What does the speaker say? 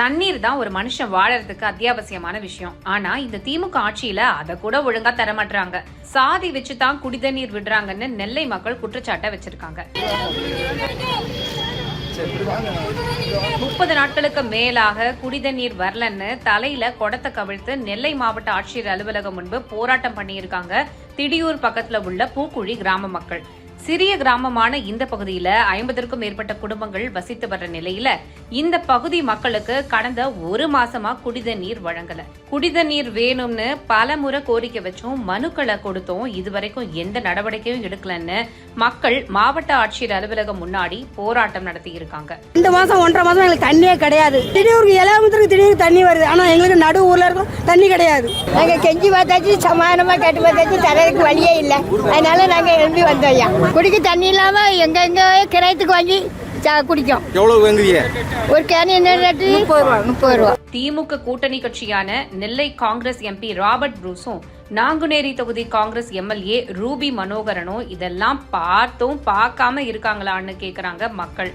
தண்ணீர் தான் ஒரு மனுஷன் வாழறதுக்கு அத்தியாவசியமான விஷயம். ஆனா இந்த திமுக ஆட்சியில அதை கூட ஒழுங்கா தரமாட்டாங்க சாதி வச்சு தான் குடிதண்ணீர் விடுறாங்கன்னு நெல்லை மக்கள் குற்றச்சாட்டை வச்சிருக்காங்க. முப்பது நாட்களுக்கு மேலாக குடிதண்ணீர் வரலன்னு தலையில குடத்தை கவிழ்த்து நெல்லை மாவட்ட ஆட்சியர் அலுவலகம் முன்பு போராட்டம் பண்ணியிருக்காங்க. திடியூர் பக்கத்துல உள்ள பூக்குழி கிராம மக்கள். சிறிய கிராமமான இந்த பகுதியில ஐம்பதற்கும் மேற்பட்ட குடும்பங்கள் வசித்து வர்ற நிலையில இந்த பகுதி மக்களுக்கு கடந்த ஒரு மாசமா குடித நீர் வழங்கல. குடித நீர் வேணும்னு பல முறை கோரிக்கை வச்சும் மனுக்களை கொடுத்தோம் இதுவரைக்கும் எந்த நடவடிக்கையும் எடுக்கலன்னு மக்கள் மாவட்ட ஆட்சியர் அலுவலகம் முன்னாடி போராட்டம் நடத்தி இருக்காங்க ரெண்டு மாசம் ஒன்றரை மாசம் எங்களுக்கு தண்ணியே கிடையாது. திடீருக்கு இளையாமத்துக்கு திடீர்னு தண்ணி வருது. ஆனா எங்களுக்கு நடு ஊர்ல இருக்கும் தண்ணி கிடையாது. நாங்க கெஞ்சி பார்த்தாச்சு சமாதானமா கேட்டு பார்த்தாச்சு தரதுக்கு வழியே இல்லை. அதனால நாங்க எழும்பி வந்தோம் குடிக்க தண்ணி இல்லாம எங்க எங்க கிரயத்துக்கு வாங்கி சா- குடிக்கும். எவ்வளவு வாங்குவீங்க ஒரு கேன் என்ன ரேட்டு? முப்பது ரூபா முப்பது ரூபா. திமுக கூட்டணி கட்சியான நெல்லை காங்கிரஸ் எம்பி ராபர்ட் ப்ரூஸும் நாங்குநேரி தொகுதி காங்கிரஸ் எம்எல்ஏ ரூபி மனோகரனும் இதெல்லாம் பார்த்தும் பார்க்காம இருக்காங்களான்னு கேக்குறாங்க மக்கள்.